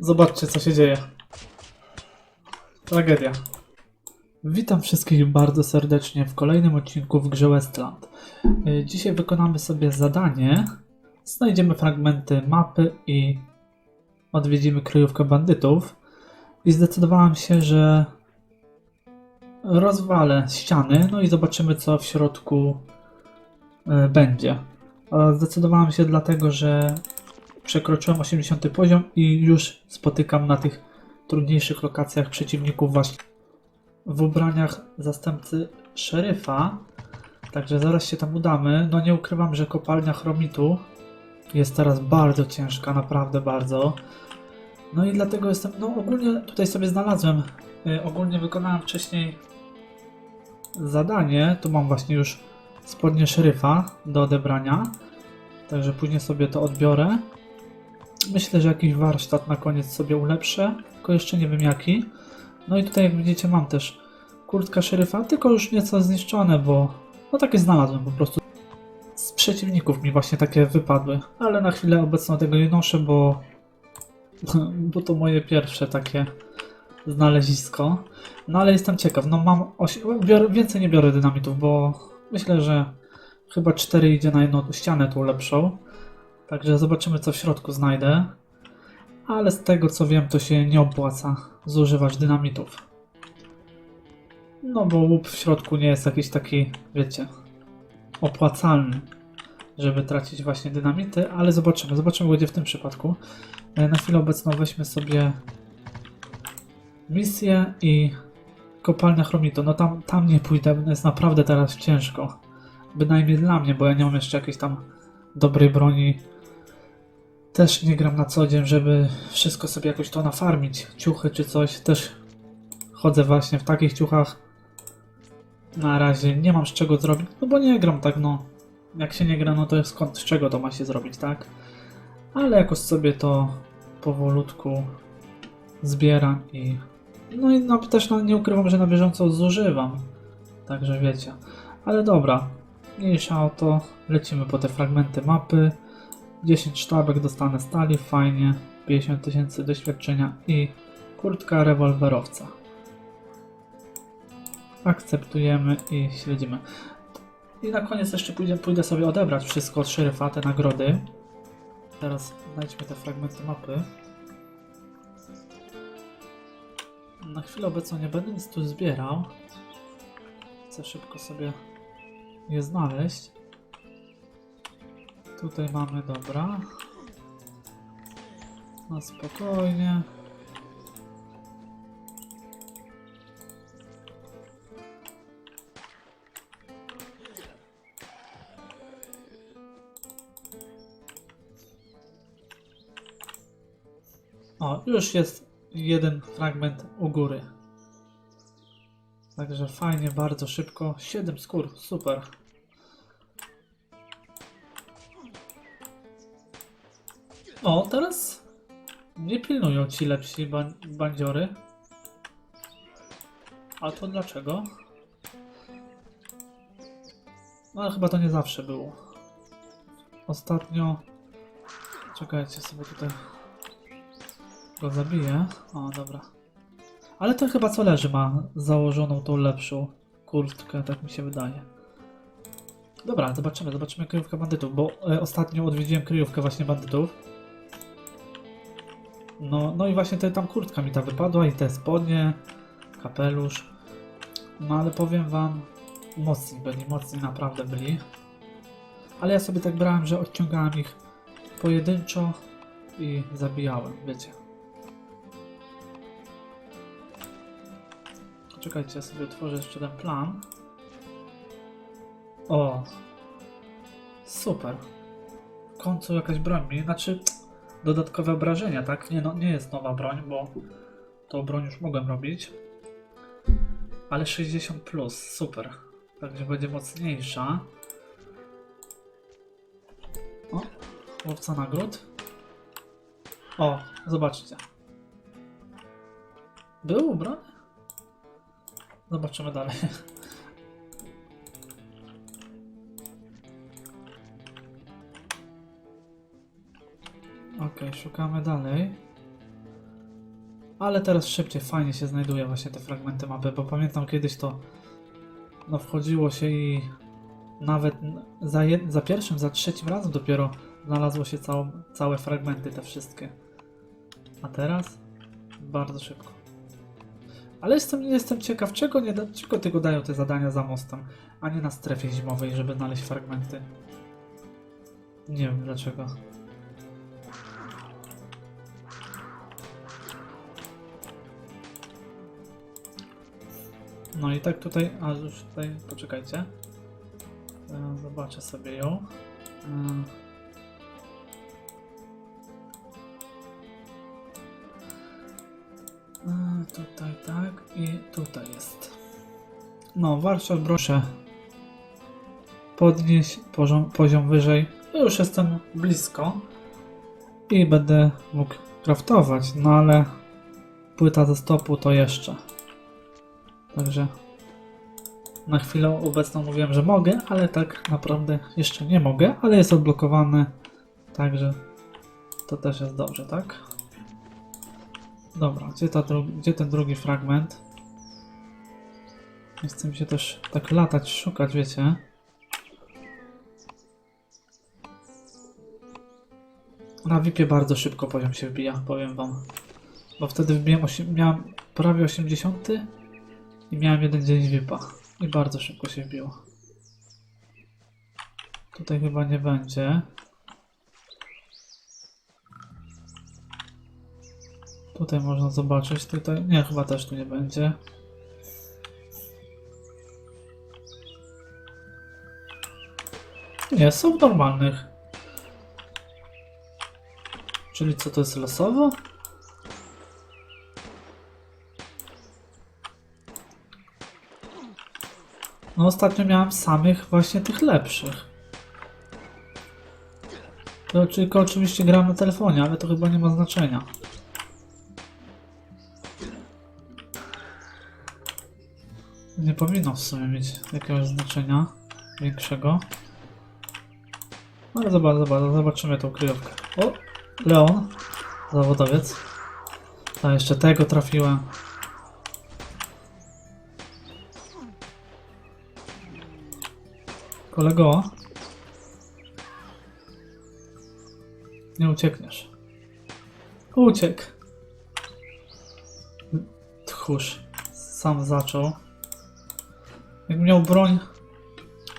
Zobaczcie, co się dzieje. Tragedia. Witam wszystkich bardzo serdecznie w kolejnym odcinku w grze Westland. Y, Dzisiaj wykonamy sobie zadanie. Znajdziemy fragmenty mapy i odwiedzimy kryjówkę bandytów. I zdecydowałem się, że rozwalę ściany, no i zobaczymy, co w środku y, będzie. Zdecydowałem się dlatego, że przekroczyłem 80 poziom i już spotykam na tych trudniejszych lokacjach przeciwników właśnie w ubraniach zastępcy szeryfa. Także zaraz się tam udamy. No nie ukrywam, że kopalnia chromitu jest teraz bardzo ciężka, naprawdę bardzo. No i dlatego jestem, no ogólnie tutaj sobie znalazłem, y, ogólnie wykonałem wcześniej zadanie. Tu mam właśnie już spodnie szeryfa do odebrania. Także później sobie to odbiorę. Myślę, że jakiś warsztat na koniec sobie ulepszę, tylko jeszcze nie wiem jaki. No i tutaj jak widzicie mam też kurtka szeryfa, tylko już nieco zniszczone, bo no takie znalazłem po prostu. Z przeciwników mi właśnie takie wypadły, ale na chwilę obecną tego nie noszę, bo, bo to moje pierwsze takie znalezisko. No ale jestem ciekaw, no mam biorę, więcej nie biorę dynamitów, bo myślę, że chyba 4 idzie na jedną ścianę tu lepszą. Także zobaczymy, co w środku znajdę. Ale z tego co wiem, to się nie opłaca zużywać dynamitów. No bo łup w środku nie jest jakiś taki, wiecie, opłacalny, żeby tracić właśnie dynamity, ale zobaczymy, zobaczymy, będzie w tym przypadku. E, Na chwilę obecną weźmy sobie misję i kopalnia chromitu. No tam, tam nie pójdę, jest naprawdę teraz ciężko. Bynajmniej dla mnie, bo ja nie mam jeszcze jakiejś tam dobrej broni. Też nie gram na co dzień, żeby wszystko sobie jakoś to nafarmić. Ciuchy czy coś. Też chodzę właśnie w takich ciuchach. Na razie nie mam z czego zrobić, no bo nie gram tak, no. Jak się nie gra, no to skąd, z czego to ma się zrobić, tak? Ale jakoś sobie to powolutku zbieram i... No i no, też no, nie ukrywam, że na bieżąco zużywam. Także wiecie. Ale dobra, mniejsza o to. Lecimy po te fragmenty mapy. 10 sztabek dostanę stali, fajnie. 50 tysięcy doświadczenia i kurtka rewolwerowca. Akceptujemy i śledzimy. I na koniec jeszcze pójdę, pójdę sobie odebrać wszystko od szeryfa, te nagrody. Teraz znajdźmy te fragmenty mapy. Na chwilę obecną nie będę nic tu zbierał. Chcę szybko sobie je znaleźć. Tutaj mamy, dobra. No spokojnie. O, już jest jeden fragment u góry. Także fajnie, bardzo szybko. 7 skór, super. O, teraz nie pilnują ci lepsi ban bandziory. A to dlaczego? No ale chyba to nie zawsze było. Ostatnio... Czekajcie sobie tutaj... Go zabiję. O, dobra. Ale ten chyba co leży ma założoną tą lepszą kurtkę, tak mi się wydaje. Dobra, zobaczymy, zobaczymy kryjówkę bandytów, bo e, ostatnio odwiedziłem kryjówkę właśnie bandytów. No, no i właśnie te, tam kurtka mi ta wypadła i te spodnie, kapelusz. No ale powiem wam, mocni byli, mocni naprawdę byli. Ale ja sobie tak brałem, że odciągałem ich pojedynczo i zabijałem, wiecie. Czekajcie, ja sobie otworzę jeszcze ten plan. O! Super. W końcu jakaś broń znaczy dodatkowe obrażenia, tak? Nie, no, nie jest nowa broń, bo tą broń już mogłem robić. Ale 60 plus, super. Także będzie mocniejsza. O, łowca nagród. O, zobaczcie. Był ubrany? Zobaczymy dalej. Ok, szukamy dalej. Ale teraz szybciej, fajnie się znajduje właśnie te fragmenty mapy, bo pamiętam kiedyś to no wchodziło się i nawet za, jed, za pierwszym, za trzecim razem dopiero znalazło się całe fragmenty, te wszystkie. A teraz bardzo szybko. Ale jestem, jestem ciekaw, czego, nie, czego tylko dają te zadania za mostem, a nie na strefie zimowej, żeby znaleźć fragmenty. Nie wiem dlaczego. No i tak tutaj, a już tutaj, poczekajcie. E, Zobaczę sobie ją. Tutaj tak i tutaj jest. No, warsztat proszę podnieść poziom, poziom wyżej. Ja już jestem blisko i będę mógł craftować, no ale płyta ze stopu to jeszcze. Także na chwilę obecną mówiłem, że mogę, ale tak naprawdę jeszcze nie mogę, ale jest odblokowany, także to też jest dobrze, tak? Dobra, gdzie, ta gdzie ten drugi fragment? Nie mi się też tak latać, szukać, wiecie? Na VIP-ie bardzo szybko poziom się wbija, powiem wam. Bo wtedy wbiłem miałem prawie 80 i miałem jeden dzień VIP-a. I bardzo szybko się wbiło. Tutaj chyba nie będzie. Tutaj można zobaczyć, tutaj... Nie, chyba też tu nie będzie. Nie, są normalnych. Czyli co to jest losowo? No ostatnio miałem samych właśnie tych lepszych. To tylko oczywiście gram na telefonie, ale to chyba nie ma znaczenia. Nie powinno w sumie mieć jakiegoś znaczenia większego. Ale zobacz, zobacz, zobaczymy tą kryjówkę. O! Leon, zawodowiec. A jeszcze tego trafiłem. Kolego, nie uciekniesz. Uciekł. Tchórz. Sam zaczął. Jak miał broń,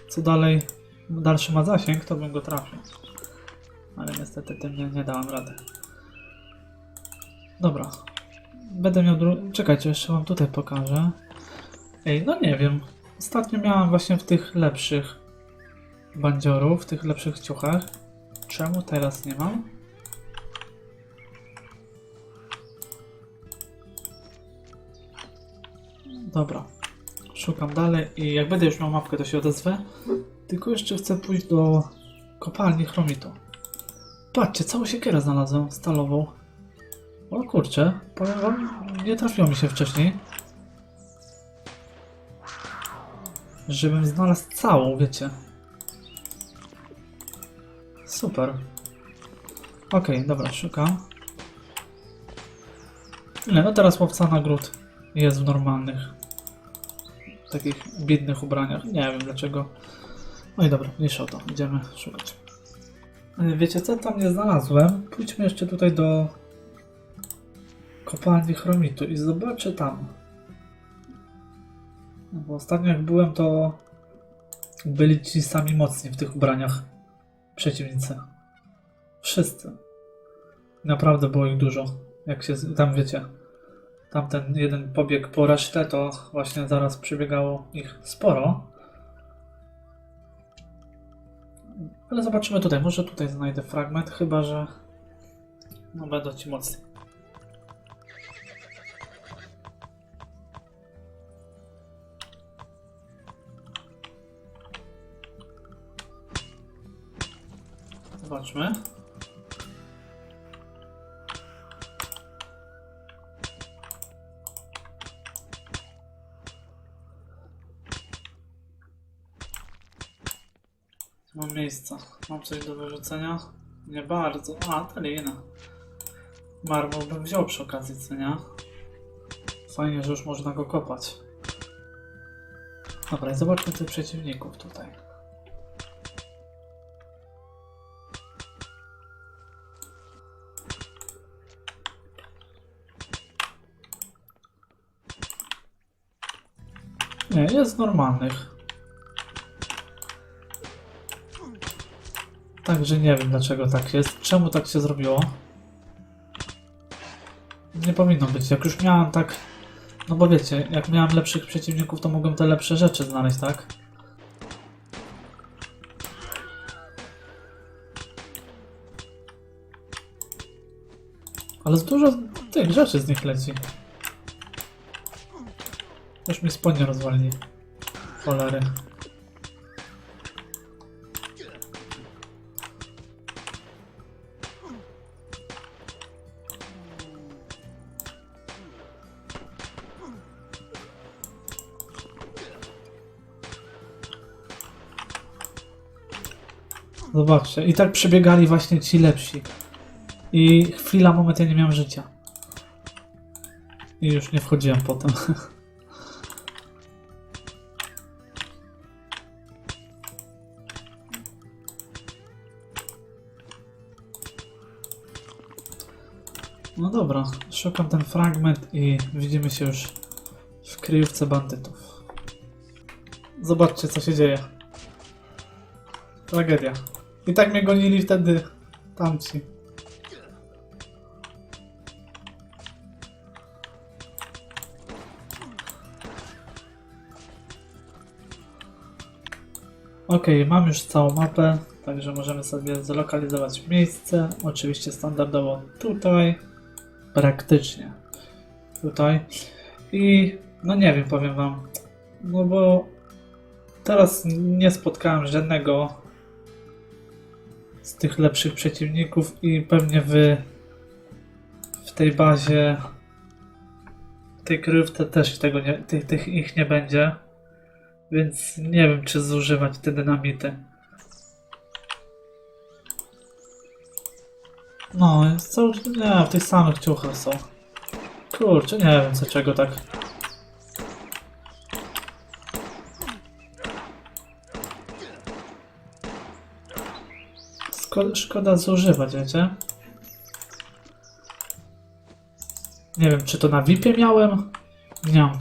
co dalej, dalszy ma zasięg, to bym go trafił. Ale niestety tym nie, nie dałem rady. Dobra. Będę miał dru... Czekajcie, jeszcze wam tutaj pokażę. Ej, no nie wiem. Ostatnio miałem właśnie w tych lepszych bandziorów, w tych lepszych ciuchach. Czemu teraz nie mam? Dobra. Szukam dalej i jak będę już miał mapkę, to się odezwę. Tylko jeszcze chcę pójść do kopalni chromitu. Patrzcie, całą siekierę znalazłem, stalową. O kurczę, powiem wam, nie trafiło mi się wcześniej. Żebym znalazł całą, wiecie. Super. Okej, dobra, szukam. Nie, no teraz łowca nagród jest w normalnych, takich biednych ubraniach. Nie wiem dlaczego. No i dobra, mniejsza o to, idziemy szukać. E, Wiecie co, tam nie znalazłem. Pójdźmy jeszcze tutaj do kopalni chromitu i zobaczę tam. No Bo ostatnio jak byłem, to byli ci sami mocni w tych ubraniach przeciwnicy. Wszyscy. Naprawdę było ich dużo. Jak się tam wiecie, tamten jeden pobiegł po resztę, to właśnie zaraz przybiegało ich sporo. Ale zobaczymy tutaj. Może tutaj znajdę fragment, chyba że no będą ci mocni. Zobaczmy. Mam miejsca. Mam coś do wyrzucenia. Nie bardzo. A, Talina. Marmur bym wziął przy okazji, co nie? Fajnie, że już można go kopać. Dobra, zobaczmy tych przeciwników tutaj. Nie, jest normalnych. Także nie wiem dlaczego tak jest. Czemu tak się zrobiło? Nie powinno być. Jak już miałem tak. No bo wiecie, jak miałem lepszych przeciwników, to mogłem te lepsze rzeczy znaleźć, tak? Ale dużo tych rzeczy z nich leci. Już mi spodnie rozwalili. Cholery. Zobaczcie, i tak przebiegali właśnie ci lepsi. I chwila, moment, ja nie miałem życia. I już nie wchodziłem potem. No dobra, szukam ten fragment i widzimy się już w kryjówce bandytów. Zobaczcie, co się dzieje. Tragedia. I tak mnie gonili wtedy tamci. Ok, mam już całą mapę, także możemy sobie zlokalizować miejsce. Oczywiście standardowo tutaj, praktycznie tutaj. I no nie wiem, powiem wam, no bo teraz nie spotkałem żadnego z tych lepszych przeciwników i pewnie wy w tej bazie w tej kryjówce też tego nie, tych, tych ich nie będzie. Więc nie wiem, czy zużywać te dynamity. No, jest cały... Nie, w tych samych ciuchach są. Kurczę, nie wiem, co czego tak. Szkoda, szkoda zużywać, wiecie? Nie wiem, czy to na VIP-ie miałem? Nie mam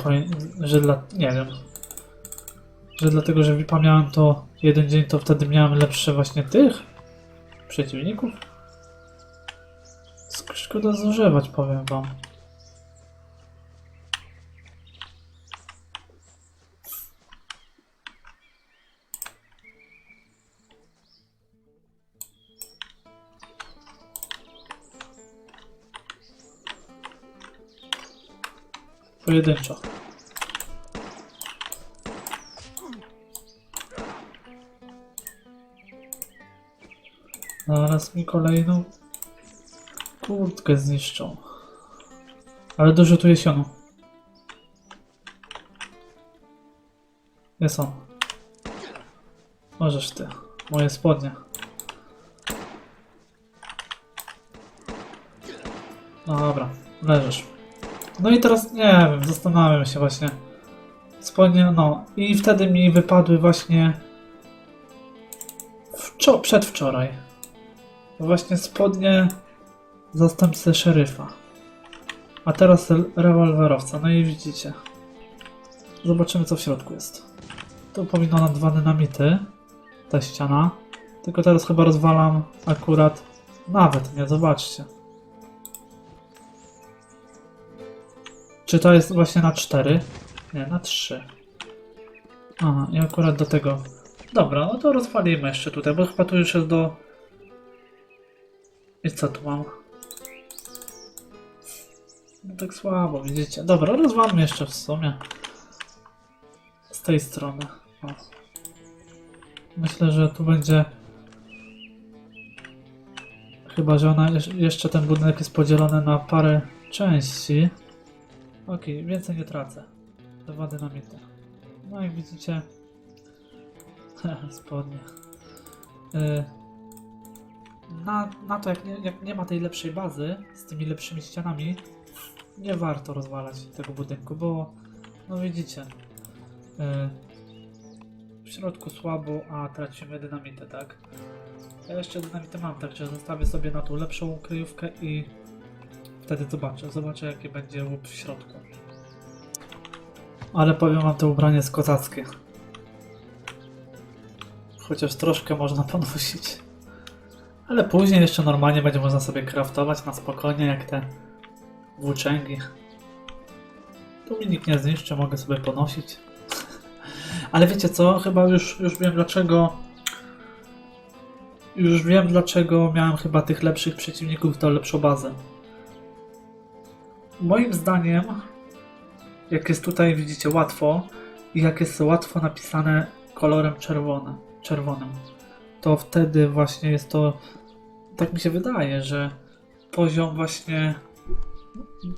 że dla... nie wiem że dlatego, że VIPa miałem to jeden dzień, to wtedy miałem lepsze właśnie tych przeciwników. Szkoda zużywać, powiem wam. Pojedynczo. Zaraz mi kolejną kurtkę zniszczą. Ale dużo tu jest siano. Jest on. Możesz ty. Moje spodnie. No dobra, leżysz. No i teraz nie wiem, zastanawiam się właśnie. Spodnie, no. I wtedy mi wypadły właśnie wczo- przedwczoraj. Właśnie spodnie zastępcy szeryfa. A teraz rewolwerowca. No i widzicie. Zobaczymy co w środku jest. Tu powinno na dwa dynamity. Ta ściana. Tylko teraz chyba rozwalam akurat. Nawet nie, zobaczcie. Czy to jest właśnie na 4? Nie, na 3. Aha, i akurat do tego. Dobra, no to rozwalimy jeszcze tutaj, bo chyba tu już jest do i co tu mam? No tak słabo, widzicie. Dobra, rozwalmy jeszcze w sumie. Z tej strony. O. Myślę, że tu będzie... Chyba, że ona jeszcze ten budynek jest podzielony na parę części. Okej, więcej nie tracę. Dwa dynamity. No jak widzicie... Spodnie. Y, na, na to, jak nie, jak nie ma tej lepszej bazy z tymi lepszymi ścianami, nie warto rozwalać tego budynku, bo no widzicie, yy, w środku słabo, a tracimy dynamitę, tak? Ja jeszcze dynamitę mam, także zostawię sobie na tą lepszą kryjówkę i wtedy zobaczę, zobaczę jaki będzie łup w środku. Ale powiem wam, to ubranie jest kozackie. Chociaż troszkę można ponosić. Ale później jeszcze normalnie będzie można sobie craftować na spokojnie, jak te włóczęgi. Tu mi nikt nie zniszczy, mogę sobie ponosić. Ale wiecie co? Chyba już, już wiem dlaczego. Już wiem dlaczego miałem chyba tych lepszych przeciwników, to lepszą bazę. Moim zdaniem, jak jest tutaj, widzicie, łatwo i jak jest łatwo napisane kolorem czerwone, czerwonym, to wtedy właśnie jest to, tak mi się wydaje, że poziom właśnie,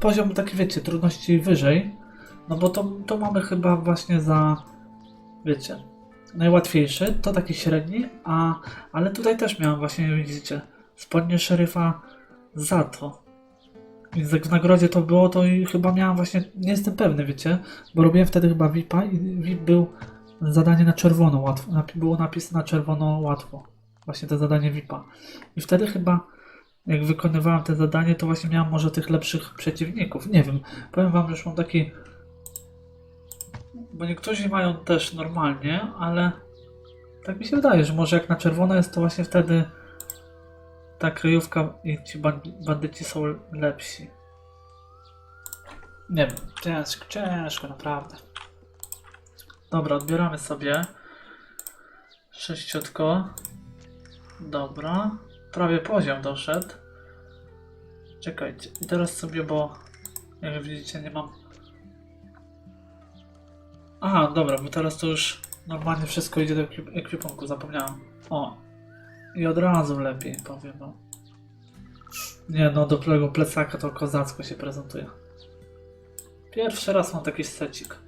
poziom taki wiecie, trudności wyżej, no bo to, to mamy chyba właśnie za, wiecie, najłatwiejszy, to taki średni, a, ale tutaj też miałem właśnie, widzicie, spodnie szeryfa za to. Więc jak w nagrodzie to było, to i chyba miałem właśnie, nie jestem pewny, wiecie, bo robiłem wtedy chyba VIP-a i VIP był zadanie na czerwono łatwo, było napis na czerwono łatwo. Właśnie to zadanie VIP-a. I wtedy chyba, jak wykonywałem te zadanie, to właśnie miałem może tych lepszych przeciwników. Nie wiem, powiem wam, że mam taki... Bo niektórzy mają też normalnie, ale tak mi się wydaje, że może jak na czerwono jest, to właśnie wtedy ta kryjówka i ci band- bandyci są lepsi. Nie wiem, ciężko, ciężko, naprawdę. Dobra, odbieramy sobie sześciutko. Dobra, prawie poziom doszedł. Czekajcie, i teraz sobie, bo jak widzicie nie mam... Aha, dobra, bo teraz to już normalnie wszystko idzie do ekwip- ekwipunku, zapomniałem. O, i od razu lepiej, powiem wam. Nie no, do tego plecaka to kozacko się prezentuje. Pierwszy raz mam taki secik.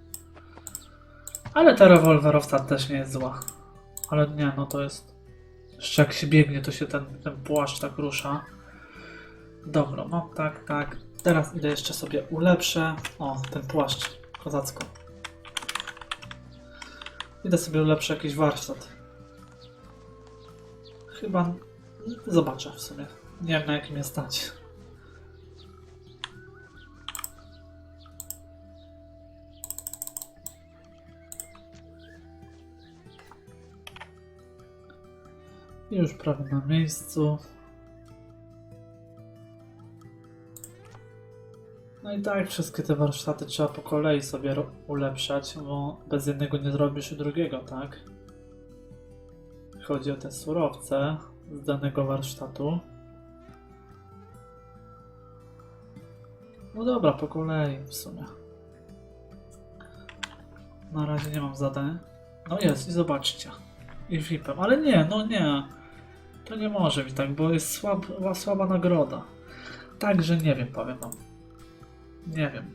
Ale ta rewolwerowca też nie jest zła. Ale nie, no to jest... Jeszcze jak się biegnie, to się ten, ten płaszcz tak rusza. Dobra, mam tak, tak. Teraz idę jeszcze sobie ulepszę. O, ten płaszcz. Kozacko. Idę sobie ulepszę jakiś warsztat. Chyba zobaczę w sumie. Nie wiem na jakim jest stać. Już prawie na miejscu. No i tak, wszystkie te warsztaty trzeba po kolei sobie ulepszać, bo bez jednego nie zrobisz drugiego, tak? Chodzi o te surowce z danego warsztatu. No dobra, po kolei w sumie. Na razie nie mam zadań. No jest i zobaczcie. I VIP-em. Ale nie, no nie. To nie może być tak, bo jest słab, słaba nagroda. Także nie wiem, powiem wam. Nie wiem.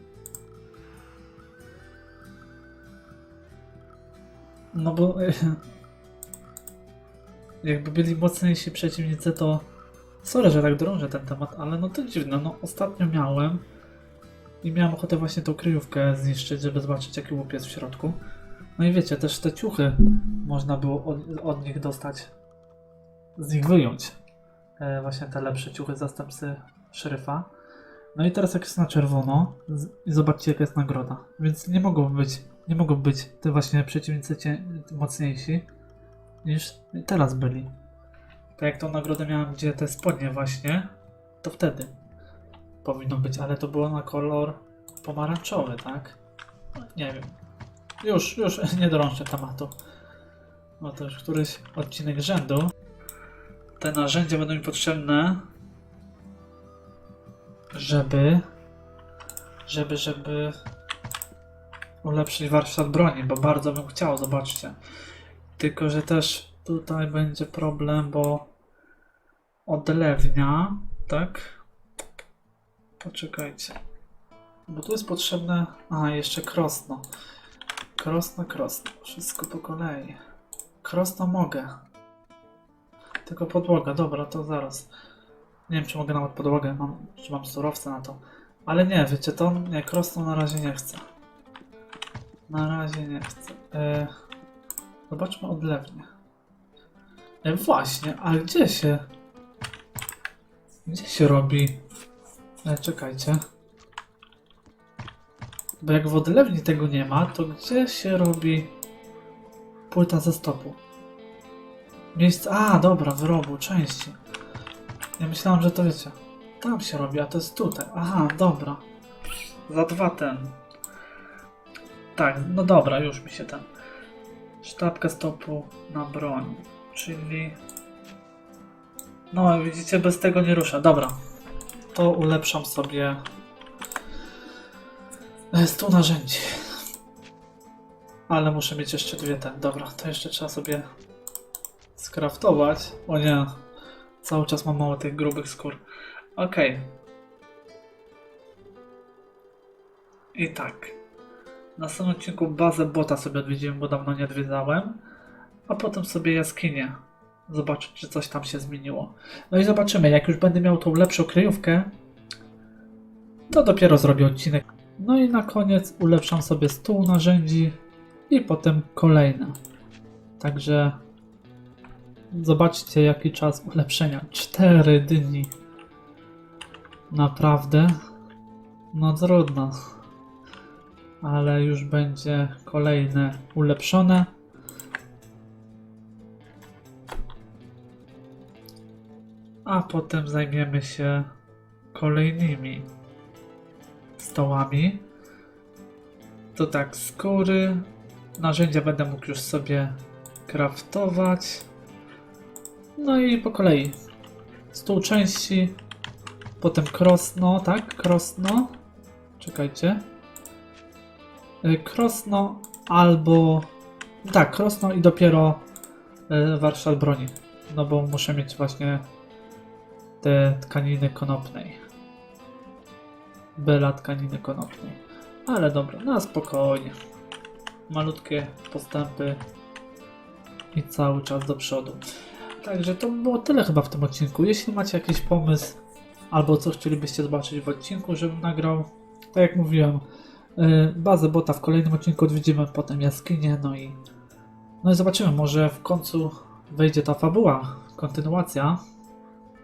No bo jakby byli mocniejsi przeciwnicy, to sorry, że tak drążę ten temat, ale no to dziwne, no ostatnio miałem i miałem ochotę właśnie tą kryjówkę zniszczyć, żeby zobaczyć jaki łup jest w środku. No i wiecie, też te ciuchy można było od, od nich dostać, z nich wyjąć e, właśnie te lepsze ciuchy zastępcy szeryfa. No i teraz jak jest na czerwono, z, i zobaczcie jaka jest nagroda. Więc nie mogą być, nie mogą być te właśnie przeciwnicy mocniejsi niż teraz byli. Tak jak tą nagrodę miałem, gdzie te spodnie właśnie, to wtedy powinno być, ale to było na kolor pomarańczowy, tak? Nie wiem. Już, już nie drążę tematu. No to już któryś odcinek rzędu. Te narzędzia będą mi potrzebne, żeby, żeby, żeby ulepszyć warsztat broni, bo bardzo bym chciał, zobaczcie. Tylko, że też tutaj będzie problem, bo odlewnia, tak? Poczekajcie. Bo tu jest potrzebne. A, jeszcze krosno. Krosno, krosno. Wszystko po kolei. Krosno mogę. tylko podłoga, dobra, to zaraz. Nie wiem, czy mogę nawet podłogę, mam, czy mam surowce na to. Ale nie, wiecie to? Nie, krosną na razie nie chcę. Na razie nie chcę. E, zobaczmy odlewnie. E, właśnie, a gdzie się... Gdzie się robi... E, czekajcie. Bo jak w odlewni tego nie ma, to gdzie się robi płyta ze stopu? Miejsce. A, dobra, wyrobu, części. Ja myślałem, że to wiecie. Tam się robi, a to jest tutaj. Aha, dobra. Za dwa ten. Tak, no dobra, już mi się ten. Sztabka stopu na broń. Czyli. No, widzicie, bez tego nie rusza. Dobra. To ulepszam sobie. e, Stół narzędzi. Ale muszę mieć jeszcze dwie ten. Dobra, to jeszcze trzeba sobie skraftować. O nie, cały czas mam mało tych grubych skór. Okej. I tak. Na samym odcinku bazę bota sobie odwiedziłem, bo dawno nie odwiedzałem. A potem sobie jaskinię. Zobaczyć, czy coś tam się zmieniło. No i zobaczymy, jak już będę miał tą lepszą kryjówkę, to dopiero zrobię odcinek. No i na koniec ulepszam sobie stół narzędzi i potem kolejne. Także Zobaczcie jaki czas ulepszenia. 4 dni. Naprawdę. No trudno. Ale już będzie kolejne ulepszone. A potem zajmiemy się kolejnymi stołami. To tak, skóry. Narzędzia będę mógł już sobie craftować. No i po kolei. Stół części, potem krosno, tak? Krosno. Czekajcie. Y, Krosno albo... Tak, krosno i dopiero y, warsztat broni. No bo muszę mieć właśnie te tkaniny konopnej. Bela tkaniny konopnej. Ale dobra, na spokojnie. Malutkie postępy i cały czas do przodu. Także to było tyle chyba w tym odcinku. Jeśli macie jakiś pomysł albo co chcielibyście zobaczyć w odcinku, żebym nagrał, tak jak mówiłem, bazę bota w kolejnym odcinku odwiedzimy, potem jaskinię, no i no i zobaczymy, może w końcu wejdzie ta fabuła, kontynuacja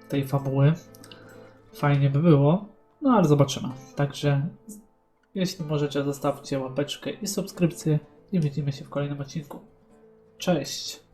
tej fabuły. Fajnie by było, no ale zobaczymy. Także jeśli możecie, zostawcie łapeczkę i subskrypcję i widzimy się w kolejnym odcinku. Cześć!